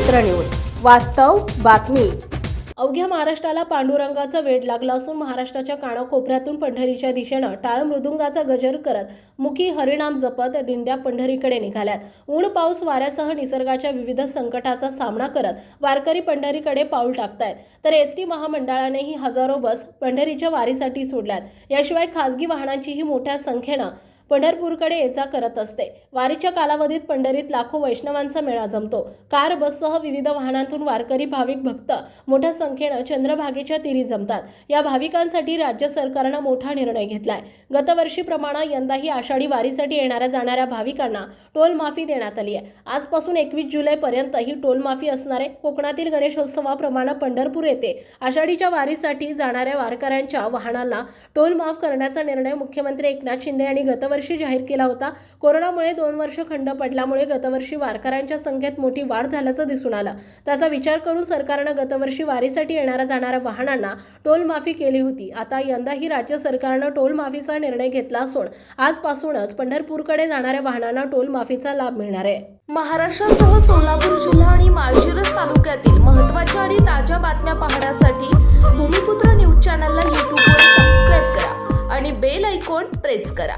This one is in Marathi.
भूमिपुत्र न्यूज. वास्तव बातमी. अवघ्या महाराष्ट्राला पांडुरंगाचा वेड लागला असून महाराष्ट्राच्या कानाकोपऱ्यातून पंढरीच्या दिशेनं टाळ मृदुंगाचा गजर करत मुखी हरिणाम जपत दिंड्या पंढरीकडे निघाल्यात. ऊन पाऊस वाऱ्यासह निसर्गाच्या विविध संकटाचा सामना करत वारकरी पंढरीकडे पाऊल टाकतायत. तर एस टी महामंडळानेही हजारो बस पंढरीच्या वारीसाठी सोडल्यात. याशिवाय खासगी वाहनांचीही मोठ्या संख्येनं पंढरपूरकडे येजा करत असते. वारीच्या कालावधीत पंढरीत लाखो वैष्णवांचा मेळा जमतो. कार बससह विविध वाहनांतून वारकरी भाविक भक्त मोठ्या संख्येनं चंद्रभागेच्या तीरी जमतात. या भाविकांसाठी राज्य सरकारनं मोठा निर्णय घेतलाय. गतवर्षीप्रमाणे यंदाही आषाढी वारीसाठी येणाऱ्या जाणाऱ्या भाविकांना टोल माफी देण्यात आली आहे. आजपासून एकवीस जुलैपर्यंत ही टोल माफी असणारे कोकणातील गणेशोत्सवाप्रमाणे पंढरपूर येथे आषाढीच्या वारीसाठी जाणाऱ्या वारकऱ्यांच्या वाहनांना टोल माफ करण्याचा निर्णय मुख्यमंत्री एकनाथ शिंदे यांनी गतवर्षी जाहीर केला होता. कोरोनामुळे दोन वर्ष खंड पडल्यामुळे गतवर्षी वारकऱ्यांच्या संख्येत मोठी वाढ झाल्याचं दिसून आलं. त्याचा विचार करून सरकारनं गतवर्षी वारीसाठी येणाऱ्या जाणाऱ्या वाहनांना टोल माफी केली होती. आता यंदाही राज्य सरकारनं टोल माफीचा निर्णय घेतला असून आजपासूनच पंढरपूरकडे जाणाऱ्या वाहनांना टोल माफीचा लाभ मिळणार आहे. महाराष्ट्रासह सोलापूर जिल्हा आणि माळशिरस तालुक्यातील महत्त्वाच्या आणि ताज्या बातम्या पाहण्यासाठी भूमिपुत्र न्यूज चॅनलला यूट्यूबवर सबस्क्राईब करा आणि बेल ऐकॉन प्रेस करा.